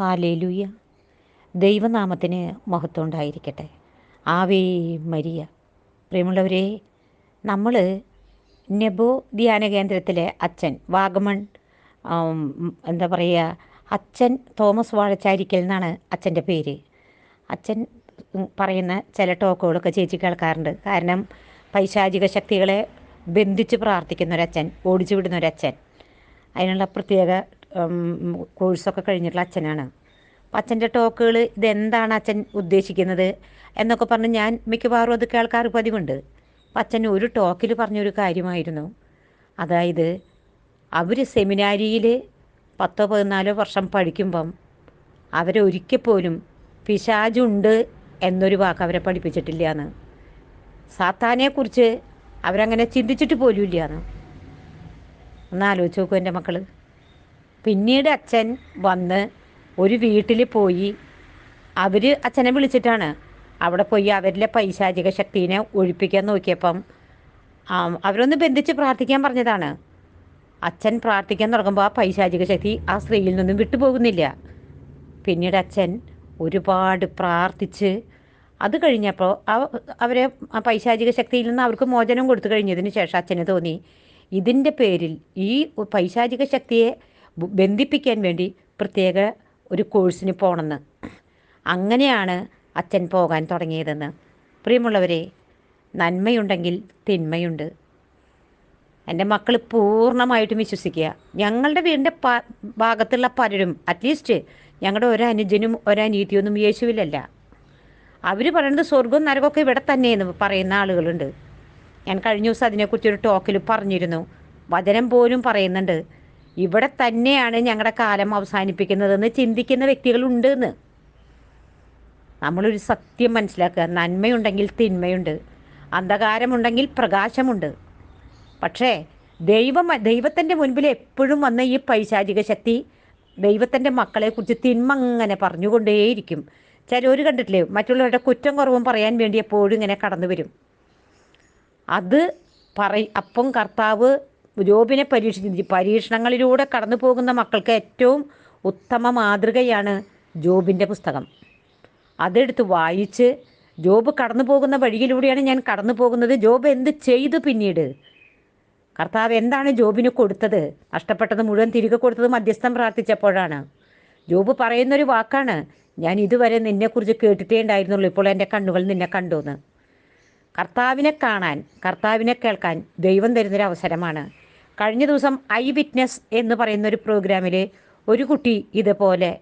Hallelujah. ദൈവനാമത്തിന് മഹത്വം ഉണ്ടായിരിക്കട്ടെ ആവേ മരിയ. പ്രിയമുള്ളവരെ നമ്മൾ നെബോ ധ്യാന കേന്ദ്രത്തിലെ അച്ഛൻ വാഗമൺ എന്താ പറയുക അച്ഛൻ തോമസ് വാഴച്ചാരിക്കൽ എന്നാണ് അച്ഛന്റെ പേര്. അച്ഛൻ പറയുന്ന ചില ടോക്കുകളൊക്കെ ചേച്ചി കേൾക്കാറുണ്ട്. കാരണം പൈശാചിക ശക്തികളെ ബന്ധിച്ച് പ്രാർത്ഥിക്കുന്ന ഒരച്ഛൻ ഓടിച്ചു വിടുന്ന ഒരച്ഛൻ അതിനുള്ള പ്രത്യേക കോഴ്സൊക്കെ കഴിഞ്ഞിട്ടുള്ള അച്ഛനാണ്. അപ്പം അച്ഛന്റെ ടോക്കുകൾ ഇതെന്താണ് അച്ഛൻ ഉദ്ദേശിക്കുന്നത് എന്നൊക്കെ പറഞ്ഞ് ഞാൻ മിക്കവാറും അത് കേൾക്കാറ് പതിവുണ്ട്. അച്ഛൻ ഒരു ടോക്കിൽ പറഞ്ഞൊരു കാര്യമായിരുന്നു. അതായത് അവർ സെമിനാരിയിൽ പത്തോ പതിനാലോ വർഷം പഠിക്കുമ്പം അവരൊരിക്കൽ പോലും പിശാജുണ്ട് എന്നൊരു വാക്ക് അവരെ പഠിപ്പിച്ചിട്ടില്ല എന്ന് സാത്താനെക്കുറിച്ച് അവരങ്ങനെ ചിന്തിച്ചിട്ട് പോലും ഇല്ല എന്ന് ഒന്ന് ആലോചിച്ച് നോക്കൂ എന്റെ മക്കൾ പിന്നീട് അച്ഛൻ വന്ന് ഒരു വീട്ടിൽ പോയി. അവർ അച്ഛനെ വിളിച്ചിട്ടാണ്. അവിടെ പോയി അവരിലെ പൈശാചിക ശക്തിനെ ഒഴിപ്പിക്കാൻ നോക്കിയപ്പം അവരൊന്ന് ബന്ധിച്ച് പ്രാർത്ഥിക്കാൻ പറഞ്ഞതാണ്. അച്ഛൻ പ്രാർത്ഥിക്കാൻ തുടങ്ങുമ്പോൾ ആ പൈശാചിക ശക്തി ആ സ്ത്രീയിൽ നിന്നും വിട്ടുപോകുന്നില്ല. പിന്നീട് അച്ഛൻ ഒരുപാട് പ്രാർത്ഥിച്ച് അത് കഴിഞ്ഞപ്പോൾ അവരെ ആ പൈശാചിക ശക്തിയിൽ നിന്ന് അവർക്ക് മോചനം കൊടുത്തു കഴിഞ്ഞതിന് ശേഷം അച്ഛന് തോന്നി ഇതിന്റെ പേരിൽ ഈ പൈശാചിക ശക്തിയെ ബന്ധിപ്പിക്കാൻ വേണ്ടി പ്രത്യേക ഒരു കോഴ്സിന് പോകണമെന്ന് അങ്ങനെയാണ് അച്ഛൻ പോകാൻ തുടങ്ങിയതെന്ന്. പ്രിയമുള്ളവരെ നന്മയുണ്ടെങ്കിൽ തിന്മയുണ്ട്. എന്റെ മക്കൾ പൂർണമായിട്ടും വിശ്വസിക്കുക. ഞങ്ങളുടെ വീടിന്റെ പ ഭാഗത്തുള്ള പലരും അറ്റ്ലീസ്റ്റ് ഞങ്ങളുടെ ഒരനുജനും ഒരനീതിയൊന്നും യേശുവിലല്ല. അവർ പറയുന്നത് സ്വർഗവും നരകമൊക്കെ ഇവിടെ തന്നെയെന്ന് പറയുന്ന ആളുകളുണ്ട്. ഞാൻ കഴിഞ്ഞ ദിവസം അതിനെക്കുറിച്ചൊരു ടോക്കിൽ പറഞ്ഞിരുന്നു. വചനം പോലും പറയുന്നുണ്ട്. ഇവിടെ തന്നെയാണ് ഞങ്ങളുടെ കാലം അവസാനിപ്പിക്കുന്നതെന്ന് ചിന്തിക്കുന്ന വ്യക്തികളുണ്ട് എന്ന് നമ്മളൊരു സത്യം മനസ്സിലാക്കുക. നന്മയുണ്ടെങ്കിൽ തിന്മയുണ്ട്. അന്ധകാരമുണ്ടെങ്കിൽ പ്രകാശമുണ്ട്. പക്ഷേ ദൈവം ദൈവത്തിന്റെ മുൻപിൽ എപ്പോഴും വന്ന ഈ പൈശാചിക ശക്തി ദൈവത്തിന്റെ മക്കളെക്കുറിച്ച് തിന്മ അങ്ങനെ പറഞ്ഞുകൊണ്ടേയിരിക്കും ഒരു കണ്ടിട്ടില്ലേ? മറ്റുള്ളവരുടെ കുറ്റം കുറവും പറയാൻ വേണ്ടി എപ്പോഴും ഇങ്ങനെ കടന്നു വരും അത് പറ അപ്പം കർത്താവ് ജോബിനെ പരീക്ഷിച്ചു പരീക്ഷണങ്ങളിലൂടെ കടന്നു പോകുന്ന മക്കൾക്ക് ഏറ്റവും ഉത്തമ മാതൃകയാണ് ജോബിന്റെ പുസ്തകം. അതെടുത്ത് വായിച്ച് ജോബ് കടന്നു പോകുന്ന വഴിയിലൂടെയാണ് ഞാൻ കടന്നു പോകുന്നത്. ജോബ് എന്ത് ചെയ്തു പിന്നീട്? കർത്താവ് എന്താണ് ജോബിന് കൊടുത്തത്? നഷ്ടപ്പെട്ടത് മുഴുവൻ തിരികെ കൊടുത്തത് മധ്യസ്ഥം പ്രാർത്ഥിച്ചപ്പോഴാണ്. ജോബ് പറയുന്നൊരു വാക്കാണ് ഞാൻ ഇതുവരെ നിന്നെക്കുറിച്ച് കേട്ടിട്ടേ ഉണ്ടായിരുന്നുള്ളൂ. ഇപ്പോൾ എന്റെ കണ്ണുകൾ നിന്നെ കണ്ടു എന്ന് കർത്താവിനെ കാണാൻ കർത്താവിനെ കേൾക്കാൻ ദൈവം തരുന്നൊരു അവസരമാണ് കഴിഞ്ഞ ദിവസം ഐ വിറ്റ്നസ് എന്ന് പറയുന്ന ഒരു പ്രോഗ്രാമിൽ ഒരു കുട്ടി ഇതുപോലെ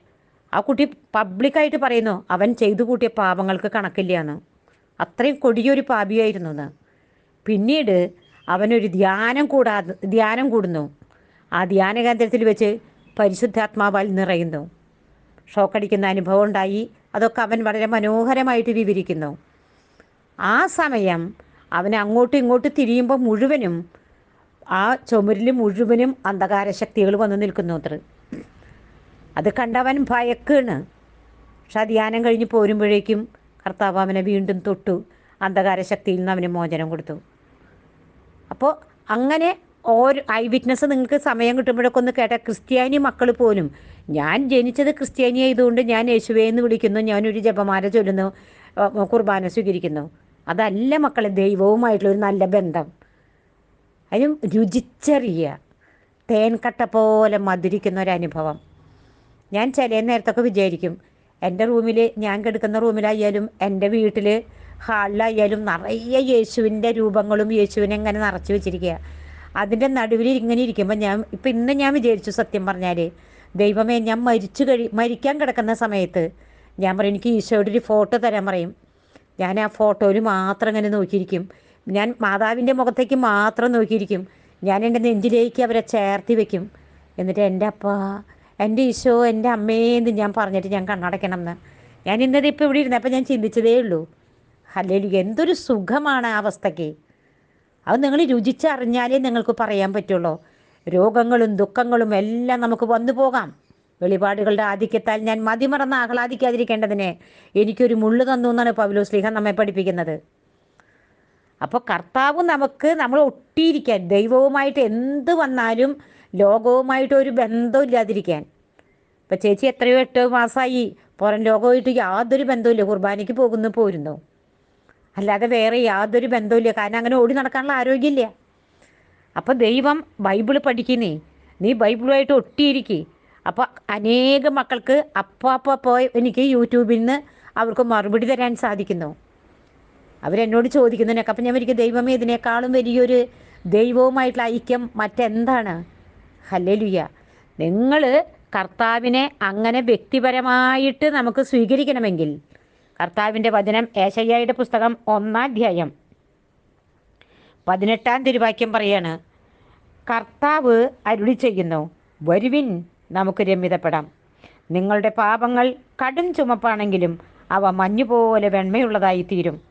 ആ കുട്ടി പബ്ലിക്കായിട്ട് പറയുന്നു അവൻ ചെയ്തു കൂട്ടിയ പാപങ്ങൾക്ക് കണക്കില്ല എന്ന് അത്രയും കൊടിയൊരു പാപിയായിരുന്നു എന്ന് പിന്നീട് അവനൊരു ധ്യാനം കൂടാ ധ്യാനം കൂടുന്നു. ആ ധ്യാന കേന്ദ്രത്തിൽ വെച്ച് പരിശുദ്ധാത്മാവാൽ നിറയുന്നു. ഷോക്കടിക്കുന്ന അനുഭവം ഉണ്ടായി. അതൊക്കെ അവൻ വളരെ മനോഹരമായിട്ട് വിവരിക്കുന്നു. ആ സമയം അവൻ അങ്ങോട്ടും ഇങ്ങോട്ടും തിരിയുമ്പോൾ മുഴുവനും ആ ചുമരിൽ മുഴുവനും അന്ധകാര ശക്തികൾ വന്നു നിൽക്കുന്നു അത്ര. അത് കണ്ടവൻ ഭയക്കാണ്. പക്ഷെ ധ്യാനം കഴിഞ്ഞ് പോരുമ്പോഴേക്കും കർത്താവ് അവനെ വീണ്ടും തൊട്ടു. അന്ധകാര ശക്തിയിൽ നിന്ന് അവന് മോചനം കൊടുത്തു. അപ്പോൾ അങ്ങനെ ഓരോ ഐ വിറ്റ്നസ് നിങ്ങൾക്ക് സമയം കിട്ടുമ്പോഴൊക്കെ ഒന്ന് കേട്ട ക്രിസ്ത്യാനി മക്കൾ പോലും ഞാൻ ജനിച്ചത് ക്രിസ്ത്യാനി ആയതുകൊണ്ട് ഞാൻ യേശുവേ എന്ന് വിളിക്കുന്നു. ഞാനൊരു ജപമാല ചൊല്ലുന്നു കുർബാന സ്വീകരിക്കുന്നു. അതല്ല മക്കളെ ദൈവവുമായിട്ടുള്ള ഒരു നല്ല ബന്ധം. അതിനും രുചിച്ചറിയുക തേൻകട്ട പോലെ മധുരിക്കുന്ന ഒരു അനുഭവം. ഞാൻ ചില നേരത്തൊക്കെ വിചാരിക്കും എന്റെ റൂമിൽ ഞാൻ കിടക്കുന്ന റൂമിലായാലും എന്റെ വീട്ടിൽ ഹാളിലായാലും നിറയെ യേശുവിന്റെ രൂപങ്ങളും യേശുവിനെ ഇങ്ങനെ നിറച്ച് വെച്ചിരിക്കുക അതിന്റെ നടുവിൽ ഇങ്ങനെ ഇരിക്കുമ്പോൾ ഞാൻ ഇപ്പം ഇന്ന് ഞാൻ വിചാരിച്ചു സത്യം പറഞ്ഞാൽ ദൈവമേ ഞാൻ മരിച്ചു കഴി മരിക്കാൻ കിടക്കുന്ന സമയത്ത് ഞാൻ പറയും എനിക്ക് ഈശോയുടെ ഒരു ഫോട്ടോ തരാൻ പറയും. ഞാൻ ആ ഫോട്ടോയിൽ മാത്രം ഇങ്ങനെ നോക്കിയിരിക്കും. ഞാൻ മാതാവിന്റെ മുഖത്തേക്ക് മാത്രം നോക്കിയിരിക്കും. ഞാൻ എന്റെ നെഞ്ചിലേക്ക് അവരെ ചേർത്തി വെക്കും. എന്നിട്ട് എന്റെ അപ്പ എന്റെ ഈശോ എന്റെ അമ്മേന്ന് ഞാൻ പറഞ്ഞിട്ട് ഞാൻ കണ്ണടയ്ക്കണം എന്ന്. ഞാൻ ഇന്നത് ഇപ്പോൾ ഇവിടെ ഇരുന്നപ്പോൾ ഞാൻ ചിന്തിച്ചതേ ഉള്ളൂ. അല്ലെങ്കിൽ എന്തൊരു സുഖമാണ് ആ അവസ്ഥയ്ക്ക്. അത് നിങ്ങൾ രുചിച്ചറിഞ്ഞാലേ നിങ്ങൾക്ക് പറയാൻ പറ്റുള്ളൂ. രോഗങ്ങളും ദുഃഖങ്ങളും എല്ലാം നമുക്ക് വന്നു പോകാം. വെളിപാടുകളുടെ ആധിക്യത്താൽ ഞാൻ മതിമറന്ന് ആഹ്ലാദിക്കാതിരിക്കേണ്ടതിന് എനിക്കൊരു മുള്ളു തന്നു എന്നാണ് പൗലോസ് ലീഹ നമ്മെ പഠിപ്പിക്കുന്നത്. അപ്പോൾ കർത്താവ് നമുക്ക് നമ്മൾ ഒട്ടിയിരിക്കാൻ ദൈവവുമായിട്ട് എന്ത് വന്നാലും ലോകവുമായിട്ട് ഒരു ബന്ധമില്ലാതിരിക്കാൻ ഇപ്പം ചേച്ചി എത്രയോ എട്ടോ മാസമായി പുറം ലോകമായിട്ട് യാതൊരു ബന്ധമില്ല കുർബാനയ്ക്ക് പോകുന്നു പോരുന്നു. അല്ലാതെ വേറെ യാതൊരു ബന്ധമില്ല കാരണം അങ്ങനെ ഓടി നടക്കാനുള്ള ആരോഗ്യമില്ല. അപ്പോൾ ദൈവം ബൈബിൾ പഠിക്കുന്നേ നീ ബൈബിളുമായിട്ട് ഒട്ടിയിരിക്കേ. അപ്പോൾ അനേകം മക്കൾക്ക് അപ്പാപ്പ പോയി എനിക്ക് യൂട്യൂബിൽ നിന്ന് അവർക്ക് മറുപടി തരാൻ സാധിക്കുന്നു. അവരെന്നോട് ചോദിക്കുന്നതിനൊക്കെ അപ്പം ഞാൻ ഒരിക്കൽ ദൈവമേ ഇതിനേക്കാളും വലിയൊരു ദൈവവുമായിട്ടുള്ള ഐക്യം മറ്റെന്താണ്? ഹല്ലലുയ്യ നിങ്ങൾ കർത്താവിനെ അങ്ങനെ വ്യക്തിപരമായിട്ട് നമുക്ക് സ്വീകരിക്കണമെങ്കിൽ കർത്താവിന്റെ വചനം ഏശയ്യയുടെ പുസ്തകം ഒന്നാം ഒന്നാധ്യായം പതിനെട്ടാം തിരുവാക്യം പറയാണ് കർത്താവ് അരുളി ചെയ്യുന്നു വരുവിൻ നമുക്ക് രമ്യതപ്പെടാം. നിങ്ങളുടെ പാപങ്ങൾ കടും ചുമപ്പാണെങ്കിലും അവ മഞ്ഞുപോലെ വെണ്മയുള്ളതായി തീരും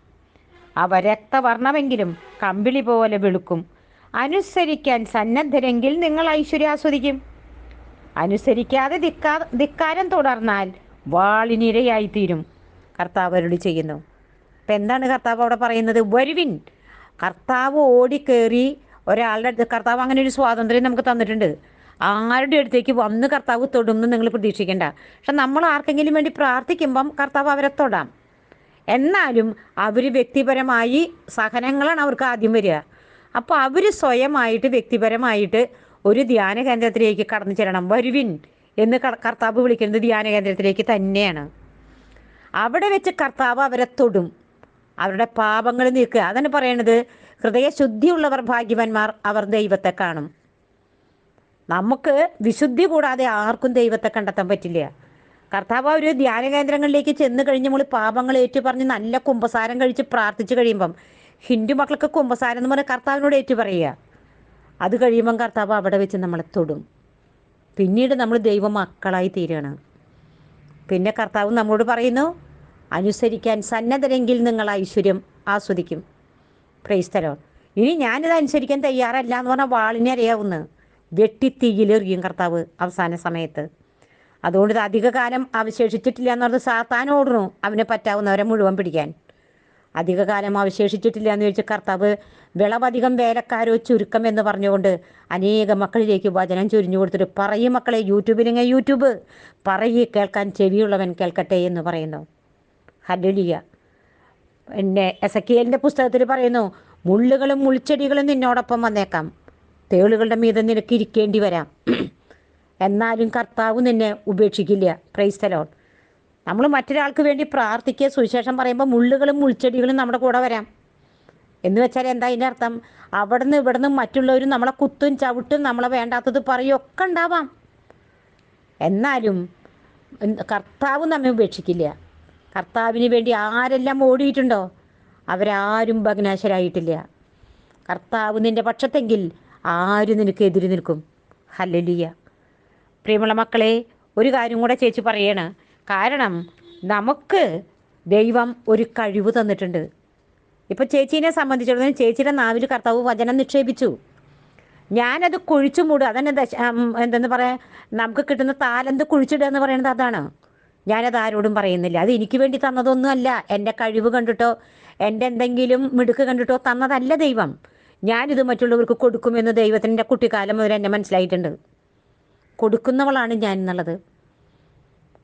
അവ രക്തവർണമെങ്കിലും കമ്പിളി പോലെ വെളുക്കും. അനുസരിക്കാൻ സന്നദ്ധരെങ്കിൽ നിങ്ങൾ ഐശ്വര്യം ആസ്വദിക്കും അനുസരിക്കാതെ ധിക്കാ ധിക്കാരം തുടർന്നാൽ വാളിനിരയായിത്തീരും കർത്താവ് അരുളി ചെയ്യുന്നു. അപ്പം എന്താണ് കർത്താവ് അവിടെ പറയുന്നത്? വരുവിൻ. കർത്താവ് ഓടിക്കേറി ഒരാളുടെ അടുത്ത് കർത്താവ് അങ്ങനെ ഒരു സ്വാതന്ത്ര്യം നമുക്ക് തന്നിട്ടുണ്ട്. ആരുടെ അടുത്തേക്ക് വന്ന് കർത്താവ് തൊടുമെന്ന് നിങ്ങൾ പ്രതീക്ഷിക്കേണ്ട. പക്ഷെ നമ്മൾ ആർക്കെങ്കിലും വേണ്ടി പ്രാർത്ഥിക്കുമ്പം കർത്താവ് അവരെ തൊടാം. എന്നാലും അവർ വ്യക്തിപരമായി സഹനങ്ങളാണ് അവർക്ക് ആദ്യം വരിക. അപ്പോൾ അവർ സ്വയമായിട്ട് വ്യക്തിപരമായിട്ട് ഒരു ധ്യാന കേന്ദ്രത്തിലേക്ക് കടന്നു ചെല്ലണം. വരുവിൻ എന്ന് കർത്താവ് വിളിക്കുന്നത് ധ്യാന കേന്ദ്രത്തിലേക്ക് തന്നെയാണ്. അവിടെ വെച്ച് കർത്താവ് അവരെ തൊടും. അവരുടെ പാപങ്ങൾ നീക്കുക. അതാണ് പറയണത്. ഹൃദയശുദ്ധിയുള്ളവർ ഭാഗ്യവന്മാർ അവർ ദൈവത്തെ കാണും. നമുക്ക് വിശുദ്ധി കൂടാതെ ആർക്കും ദൈവത്തെ കണ്ടെത്താൻ പറ്റില്ല. കർത്താവ് ഒരു ധ്യാന കേന്ദ്രങ്ങളിലേക്ക് ചെന്ന് കഴിഞ്ഞ് നമ്മൾ പാപങ്ങൾ ഏറ്റു പറഞ്ഞ് നല്ല കുമ്പസാരം കഴിച്ച് പ്രാർത്ഥിച്ചു കഴിയുമ്പം ഹിന്ദു മക്കൾക്ക് കുമ്പസാരം എന്ന് പറഞ്ഞാൽ കർത്താവിനോട് ഏറ്റു പറയുക അത് കഴിയുമ്പം കർത്താവ് അവിടെ വെച്ച് നമ്മളെ തൊടും. പിന്നീട് നമ്മൾ ദൈവ മക്കളായി തീരുകയാണ് പിന്നെ കർത്താവ് നമ്മളോട് പറയുന്നു അനുസരിക്കാൻ സന്നദ്ധരെങ്കിൽ നിങ്ങൾ ഐശ്വര്യം ആസ്വദിക്കും. പ്രൈസ്തലോ ഇനി ഞാനിത് അനുസരിക്കാൻ തയ്യാറല്ല എന്ന് പറഞ്ഞാൽ വാളിനെ അറിയാവുന്ന വെട്ടിത്തീയിലെറിയും കർത്താവ് അവസാന സമയത്ത്. അതുകൊണ്ട് ഇത് അധികകാലം അവശേഷിച്ചിട്ടില്ല എന്ന് പറഞ്ഞ് സാത്താൻ ഓടുന്നു അവനെ പറ്റാവുന്നവരെ മുഴുവൻ പിടിക്കാൻ. അധികകാലം അവശേഷിച്ചിട്ടില്ല എന്ന് ചോദിച്ച കർത്താവ് വിളവധികം വേലക്കാരോ ചുരുക്കം എന്ന് പറഞ്ഞുകൊണ്ട് അനേക മക്കളിലേക്ക് വചനം ചൊരിഞ്ഞു കൊടുത്തിട്ട് പറയും മക്കളെ യൂട്യൂബിലിങ്ങ യൂട്യൂബ് പറയ് കേൾക്കാൻ ചെവിയുള്ളവൻ കേൾക്കട്ടെ എന്ന് പറയുന്നു. ഹല്ലേലൂയ പിന്നെ എല്ലിന്റെ പുസ്തകത്തിൽ പറയുന്നു മുള്ളുകളും മുൾച്ചെടികളും നിന്നോടൊപ്പം വന്നേക്കാം. തേളുകളുടെ മീതെ നിനക്ക് ഇരിക്കേണ്ടി വരാം. എന്നാലും കർത്താവ് നിന്നെ ഉപേക്ഷിക്കില്ല. പ്രൈസ്തലോൺ നമ്മൾ മറ്റൊരാൾക്ക് വേണ്ടി പ്രാർത്ഥിക്കുക സുവിശേഷം പറയുമ്പോൾ മുള്ളുകളും മുൾച്ചെടികളും നമ്മുടെ കൂടെ വരാം. എന്ന് വെച്ചാൽ എന്താ അതിന്റെ അർത്ഥം? അവിടുന്ന് ഇവിടുന്ന് മറ്റുള്ളവരും നമ്മളെ കുത്തും ചവിട്ടും നമ്മളെ വേണ്ടാത്തത് പറയും ഒക്കെ ഉണ്ടാവാം. എന്നാലും കർത്താവ് നമ്മെ ഉപേക്ഷിക്കില്ല. കർത്താവിന് വേണ്ടി ആരെല്ലാം ഓടിയിട്ടുണ്ടോ അവരാരും ഭഗ്നാശരായിട്ടില്ല. കർത്താവ് നിന്റെ പക്ഷത്തെങ്കിൽ ആരും നിനക്ക് എതിരി നിൽക്കും? ഹല്ലലിയ പ്രിയമുള്ള മക്കളെ ഒരു കാര്യം കൂടെ ചേച്ചി പറയണ. കാരണം നമുക്ക് ദൈവം ഒരു കഴിവ് തന്നിട്ടുണ്ട്. ഇപ്പോൾ ചേച്ചീനെ സംബന്ധിച്ചിടത്തോളം ചേച്ചിയുടെ നാവിൽ കർത്താവ് വചനം നിക്ഷേപിച്ചു. ഞാനത് കുഴിച്ചു മൂടുക അതന്നെ ദശ എന്തെന്ന് പറയാ നമുക്ക് കിട്ടുന്ന താലന്ത് കുഴിച്ചിടുക എന്ന് പറയുന്നത് അതാണ്. ഞാനത് ആരോടും പറയുന്നില്ല. അത് എനിക്ക് വേണ്ടി തന്നതൊന്നുമല്ല. എന്റെ കഴിവ് കണ്ടിട്ടോ എന്റെ എന്തെങ്കിലും മിടുക്ക് കണ്ടിട്ടോ തന്നതല്ല ദൈവം. ഞാനിത് മറ്റുള്ളവർക്ക് കൊടുക്കുമെന്ന് ദൈവത്തിന്റെ കുട്ടിക്കാലം മുതൽ എന്നെ മനസ്സിലായിട്ടുണ്ട്. കൊടുക്കുന്നവളാണ് ഞാൻ എന്നുള്ളത്.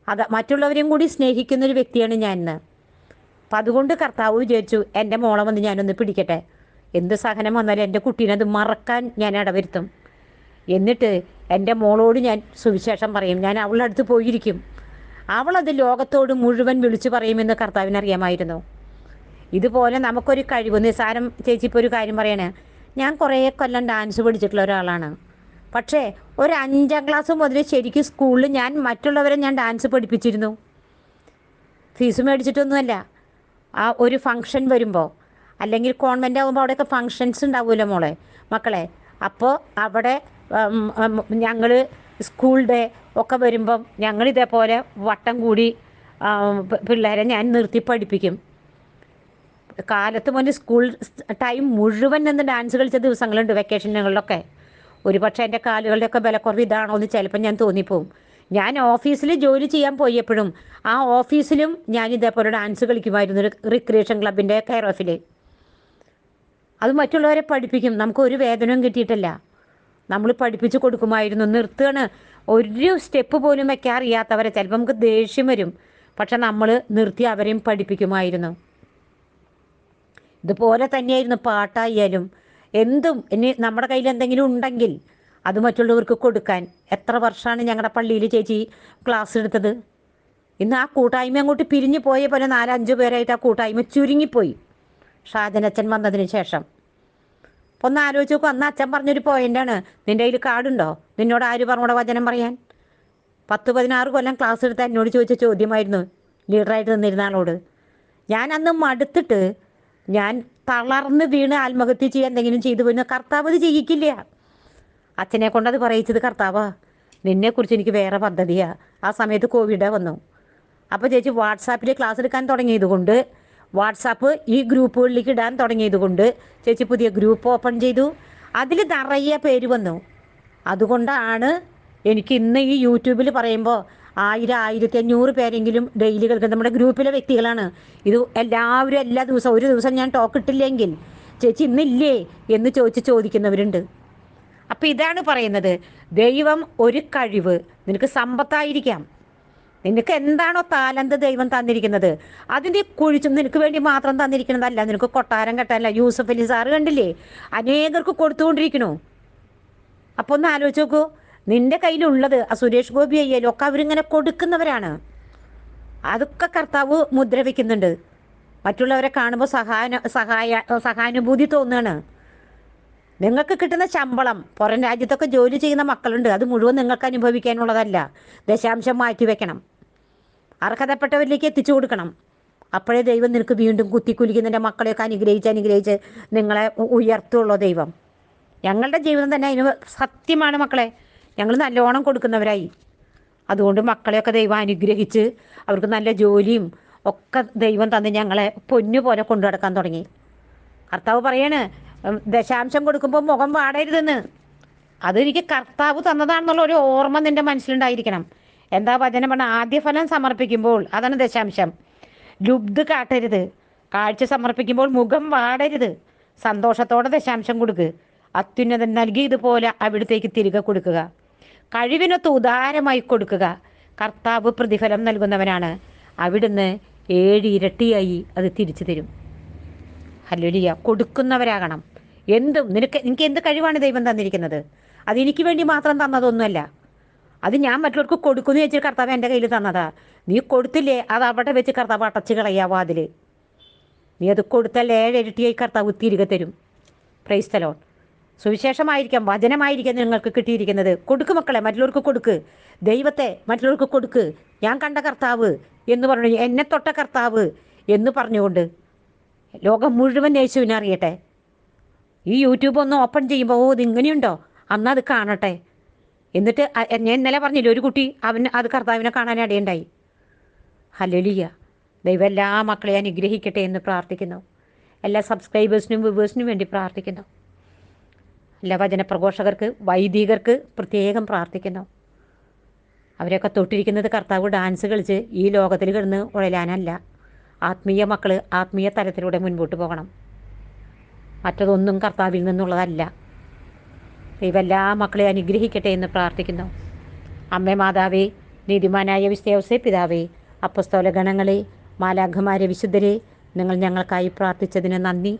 അത് മറ്റുള്ളവരെയും കൂടി സ്നേഹിക്കുന്ന ഒരു വ്യക്തിയാണ് ഞാൻ ഇന്ന് അപ്പം അതുകൊണ്ട് കർത്താവ് വിചാരിച്ചു എന്റെ മോളെ വന്ന് ഞാനൊന്ന് പിടിക്കട്ടെ. എന്ത് സഹനം വന്നാലും എന്റെ കുട്ടീനെ അത് മറക്കാൻ ഞാൻ ഇടവരുത്തും. എന്നിട്ട് എന്റെ മോളോട് ഞാൻ സുവിശേഷം പറയും ഞാൻ അവളുടെ അടുത്ത് പോയിരിക്കും. അവളത് ലോകത്തോട് മുഴുവൻ വിളിച്ചു പറയുമെന്ന് കർത്താവിന് അറിയാമായിരുന്നു. ഇതുപോലെ നമുക്കൊരു കഴിവ്. നിസ്സാരം ചേച്ചി ഇപ്പോൾ ഒരു കാര്യം പറയണേ ഞാൻ കുറേ കൊല്ലം ഡാൻസ് പഠിച്ചിട്ടുള്ള ഒരാളാണ്. പക്ഷേ ഒരു അഞ്ചാം ക്ലാസ് മുതൽ ശരിക്കും സ്കൂളിൽ ഞാൻ മറ്റുള്ളവരെ ഞാൻ ഡാൻസ് പഠിപ്പിച്ചിരുന്നു. ഫീസ് മേടിച്ചിട്ടൊന്നുമല്ല. ആ ഒരു ഫങ്ഷൻ വരുമ്പോൾ അല്ലെങ്കിൽ കോൺവെന്റ് ആകുമ്പോൾ അവിടെയൊക്കെ ഫങ്ഷൻസ് ഉണ്ടാവുമല്ലോ മോളെ മക്കളെ. അപ്പോൾ അവിടെ ഞങ്ങൾ സ്കൂൾ ഡേ ഒക്കെ വരുമ്പം ഞങ്ങൾ ഇതേപോലെ വട്ടം കൂടി പിള്ളേരെ ഞാൻ നിർത്തി പഠിപ്പിക്കും. കാലത്ത് മുന്നേ സ്കൂൾ ടൈം മുഴുവൻ നിന്ന് ഡാൻസ് കളിച്ച ദിവസങ്ങളുണ്ട് വെക്കേഷനുകളിലൊക്കെ ഒരു പക്ഷേ എന്റെ കാലുകളുടെയൊക്കെ ബലക്കുറവ് ഇതാണോ എന്ന് ചിലപ്പോൾ ഞാൻ തോന്നിപ്പോവും. ഞാൻ ഓഫീസിൽ ജോലി ചെയ്യാൻ പോയപ്പോഴും ആ ഓഫീസിലും ഞാൻ ഇതേപോലെ ഡാൻസ് കളിക്കുമായിരുന്നു ഒരു റിക്രിയേഷൻ ക്ലബിന്റെ കെയർ ഓഫിൽ അത് മറ്റുള്ളവരെ പഠിപ്പിക്കും. നമുക്ക് ഒരു വേതനവും കിട്ടിയിട്ടില്ല. നമ്മൾ പഠിപ്പിച്ച് കൊടുക്കുമായിരുന്നു. നിർത്തുകയാണ്. ഒരു സ്റ്റെപ്പ് പോലും വയ്ക്കാറിയാത്തവരെ ചിലപ്പോൾ നമുക്ക് ദേഷ്യം വരും. പക്ഷെ നമ്മൾ നിർത്തി അവരെയും പഠിപ്പിക്കുമായിരുന്നു. ഇതുപോലെ തന്നെയായിരുന്നു പാട്ടായാലും എന്തും ഇനി നമ്മുടെ കയ്യിൽ എന്തെങ്കിലും ഉണ്ടെങ്കിൽ അത് മറ്റുള്ളവർക്ക് കൊടുക്കാൻ എത്ര വർഷമാണ് ഞങ്ങളുടെ പള്ളിയിൽ ചേച്ചി ക്ലാസ് എടുത്തത്? ഇന്ന് ആ കൂട്ടായ്മ അങ്ങോട്ട് പിരിഞ്ഞു പോയ പോലെ നാലഞ്ച് പേരായിട്ട് ആ കൂട്ടായ്മ ചുരുങ്ങിപ്പോയി. ഷാജനച്ചൻ വന്നതിന് ശേഷം. അപ്പോൾ ഒന്ന് ആലോചിച്ച് നോക്കും അന്ന് അച്ഛൻ പറഞ്ഞൊരു പോയിന്റാണ് നിന്റെ കയ്യിൽ കാർഡുണ്ടോ? നിന്നോട് ആര് പറഞ്ഞൂടെ വചനം പറയാൻ? പത്ത് പതിനാറ് കൊല്ലം ക്ലാസ് എടുത്താൽ എന്നോട് ചോദിച്ച ചോദ്യമായിരുന്നു ലീഡറായിട്ട് നിന്നിരുന്ന ആളോട്. ഞാൻ അന്ന് മടുത്തിട്ട് ഞാൻ തളർന്ന് വീണ് ആത്മഹത്യ ചെയ്യാൻ എന്തെങ്കിലും ചെയ്തു പോയി കർത്താവ് അത് ചെയ്യിക്കില്ല. അച്ഛനെ കൊണ്ടത് പറയിച്ചത് കർത്താവാ. നിന്നെക്കുറിച്ച് എനിക്ക് വേറെ പദ്ധതിയാ. ആ സമയത്ത് കോവിഡ് വന്നു. അപ്പോൾ ചേച്ചി വാട്സാപ്പിൽ ക്ലാസ് എടുക്കാൻ തുടങ്ങിയത് കൊണ്ട് വാട്സാപ്പ് ഈ ഗ്രൂപ്പുകളിലേക്ക് ഇടാൻ തുടങ്ങിയത് കൊണ്ട് ചേച്ചി പുതിയ ഗ്രൂപ്പ് ഓപ്പൺ ചെയ്തു. അതിൽ നിറയെ പേര് വന്നു. അതുകൊണ്ടാണ് എനിക്ക് ഇന്ന് ഈ യൂട്യൂബിൽ പറയുമ്പോൾ ആയിരം ആയിരത്തി അഞ്ഞൂറ് പേരെങ്കിലും ഡെയിലി കേൾക്കുന്നത് നമ്മുടെ ഗ്രൂപ്പിലെ വ്യക്തികളാണ്. ഇത് എല്ലാവരും എല്ലാ ദിവസവും ഒരു ദിവസം ഞാൻ ടോക്ക് ഇട്ടില്ലെങ്കിൽ ചേച്ചി ഇന്നില്ലേ? എന്ന് ചോദിച്ച് ചോദിക്കുന്നവരുണ്ട്. അപ്പം ഇതാണ് പറയുന്നത് ദൈവം ഒരു കഴിവ് നിനക്ക് സമ്പത്തായിരിക്കാം. നിനക്ക് എന്താണോ താലന്ത് ദൈവം തന്നിരിക്കുന്നത് അതിന്റെ കുഴിച്ചും നിനക്ക് വേണ്ടി മാത്രം തന്നിരിക്കുന്നതല്ല. നിനക്ക് കൊട്ടാരം കെട്ടാനല്ല. യൂസഫ് അലി സാറ് കണ്ടില്ലേ? അനേകർക്ക് കൊടുത്തുകൊണ്ടിരിക്കണു അപ്പോൾ ഒന്ന് ആലോചിച്ച് നോക്കൂ. നിന്റെ കയ്യിലുള്ളത് ആ സുരേഷ് ഗോപി അയ്യാലും ഒക്കെ അവരിങ്ങനെ കൊടുക്കുന്നവരാണ്. അതൊക്കെ കർത്താവ് മുദ്ര വയ്ക്കുന്നുണ്ട് മറ്റുള്ളവരെ കാണുമ്പോൾ സഹാന സഹായ സഹാനുഭൂതി തോന്നുകയാണ് നിങ്ങൾക്ക് കിട്ടുന്ന ശമ്പളം പുറം രാജ്യത്തൊക്കെ ജോലി ചെയ്യുന്ന മക്കളുണ്ട്. അത് മുഴുവൻ നിങ്ങൾക്ക് അനുഭവിക്കാനുള്ളതല്ല. ദശാംശം മാറ്റി വെക്കണം. അർഹതപ്പെട്ടവരിലേക്ക് എത്തിച്ചു കൊടുക്കണം. അപ്പോഴേ ദൈവം നിനക്ക് വീണ്ടും കുത്തിക്കുലിക്കുന്നതിന്റെ മക്കളെയൊക്കെ അനുഗ്രഹിച്ച് അനുഗ്രഹിച്ച് നിങ്ങളെ ഉയർത്തുള്ളൂ ദൈവം. ഞങ്ങളുടെ ജീവിതം തന്നെ അതിന് സത്യമാണ് മക്കളെ. ഞങ്ങൾ നല്ലോണം കൊടുക്കുന്നവരായി. അതുകൊണ്ട് മക്കളെയൊക്കെ ദൈവം അനുഗ്രഹിച്ച് അവർക്ക് നല്ല ജോലിയും ഒക്കെ ദൈവം തന്ന് ഞങ്ങളെ പൊന്നു പോലെ കൊണ്ടു നടക്കാൻ തുടങ്ങി. കർത്താവ് പറയാണ് ദശാംശം കൊടുക്കുമ്പോൾ മുഖം വാടരുതെന്ന്. അതെനിക്ക് കർത്താവ് തന്നതാണെന്നുള്ള ഒരു ഓർമ്മ നിന്റെ മനസ്സിലുണ്ടായിരിക്കണം. എന്താ വചനം പറഞ്ഞ? ആദ്യ ഫലം സമർപ്പിക്കുമ്പോൾ അതാണ് ദശാംശം. ലുബ്ധ കാട്ടരുത്. കാഴ്ച സമർപ്പിക്കുമ്പോൾ മുഖം വാടരുത്. സന്തോഷത്തോടെ ദശാംശം കൊടുക്കുക അത്യുന്നതൻ നൽകിയതുപോലെ അവിടത്തേക്ക് തിരികെ കൊടുക്കുക. കഴിവിനൊത്ത് ഉദാരമായി കൊടുക്കുക. കർത്താവ് പ്രതിഫലം നൽകുന്നവനാണ്. അവിടുന്ന് ഏഴ് ഇരട്ടിയായി അത് തിരിച്ചു തരും. ഹല്ലേലൂയ. കൊടുക്കുന്നവരാകണം. എന്തും നിനക്ക് എനിക്ക് എന്ത് കഴിവാണ് ദൈവം തന്നിരിക്കുന്നത്? അത് എനിക്ക് വേണ്ടി മാത്രം തന്നതൊന്നുമല്ല. അത് ഞാൻ മറ്റുള്ളവർക്ക് കൊടുക്കുന്നു വെച്ച് കർത്താവ് എന്റെ കയ്യിൽ തന്നതാ. നീ കൊടുത്തില്ലേ അത് അവിടെ വെച്ച് കർത്താവ് അടച്ചു കളയാ വാതിൽ നീ അത് കൊടുത്താൽ ഏഴ് ഇരട്ടിയായി കർത്താവ് തിരികെ തരും. പ്രൈസ്തലോൺ സുവിശേഷമായിരിക്കാം വചനമായിരിക്കാം നിങ്ങൾക്ക് കിട്ടിയിരിക്കുന്നത്. കൊടുക്ക് മക്കളെ മറ്റുള്ളവർക്ക് കൊടുക്ക്. ദൈവത്തെ മറ്റുള്ളവർക്ക് കൊടുക്ക്. ഞാൻ കണ്ട കർത്താവ് എന്ന് പറഞ്ഞു എന്നെ തൊട്ട കർത്താവ് എന്ന് പറഞ്ഞുകൊണ്ട് ലോകം മുഴുവൻ യേശുവിനെ അറിയട്ടെ. ഈ യൂട്യൂബ് ഒന്ന് ഓപ്പൺ ചെയ്യുമ്പോൾ ഓ ഇത് ഇങ്ങനെയുണ്ടോ? അന്ന് അത് കാണട്ടെ. എന്നിട്ട് ഞാൻ ഇന്നലെ പറഞ്ഞില്ലേ ഒരു കുട്ടി അവൻ അത് കർത്താവിനെ കാണാൻ ഇടയുണ്ടായി ഹലലിയ ദൈവം എല്ലാ മക്കളെയും അനുഗ്രഹിക്കട്ടെ എന്ന് പ്രാർത്ഥിക്കുന്നു. എല്ലാ സബ്സ്ക്രൈബേഴ്സിനും വ്യൂവേഴ്സിനും വേണ്ടി പ്രാർത്ഥിക്കുന്നു. എല്ലാ വചനപ്രഘോഷകർക്ക് വൈദികർക്ക് പ്രത്യേകം പ്രാർത്ഥിക്കുന്നു. അവരെയൊക്കെ തൊട്ടിരിക്കുന്നത് കർത്താവ് ഡാൻസ് കളിച്ച് ഈ ലോകത്തിൽ കിടന്ന് ഉഴലാനല്ല. ആത്മീയ മക്കൾ ആത്മീയ തലത്തിലൂടെ മുൻപോട്ട് പോകണം. മറ്റതൊന്നും കർത്താവിൽ നിന്നുള്ളതല്ല. ദൈവം എല്ലാ മക്കളെ അനുഗ്രഹിക്കട്ടെ എന്ന് പ്രാർത്ഥിക്കുന്നു. അമ്മ മാതാവേ നീതിമാനായ വിശ്വസേ പിതാവേ അപ്പസ്തോല ഗണങ്ങളെ മാലാഖമാരെ വിശുദ്ധരെ നിങ്ങൾ ഞങ്ങൾക്കായി പ്രാർത്ഥിച്ചതിന് നന്ദി.